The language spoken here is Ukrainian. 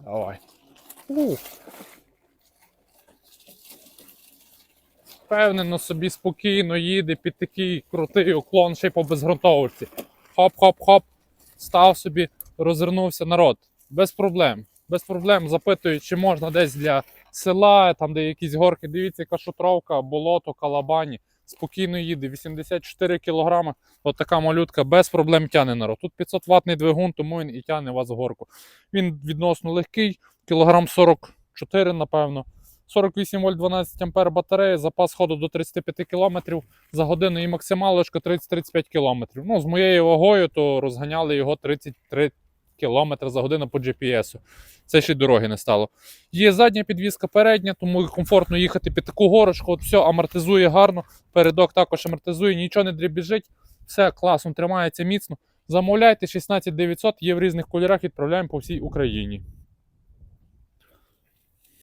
Давай. Ух. Впевнено собі спокійно їде під такий крутий уклон ще й по безґрунтовості. Хоп-хоп-хоп. Став собі, розвернувся народ. Без проблем. Без проблем запитують, чи можна десь для села, там де якісь горки. Дивіться, яка шутровка, болото, калабані. Спокійно їде. 84 кг. От така малютка без проблем тяне народ. Тут 500 ватний двигун, тому він і тяне вас в горку. Він відносно легкий, кілограм 44, напевно. 48 вольт 12 ампер батарея, запас ходу до 35 км за годину і максималочка 30-35 км. Ну, з моєю вагою, то розганяли його 33 км за годину по GPS. Це ще й дороги не стало. Є задня підвізка передня, тому комфортно їхати під таку горочку. От все амортизує гарно. Передок також амортизує, нічого не дрібіжить. Все класно, тримається міцно. Замовляйте 16900, є в різних кольорах, відправляємо по всій Україні.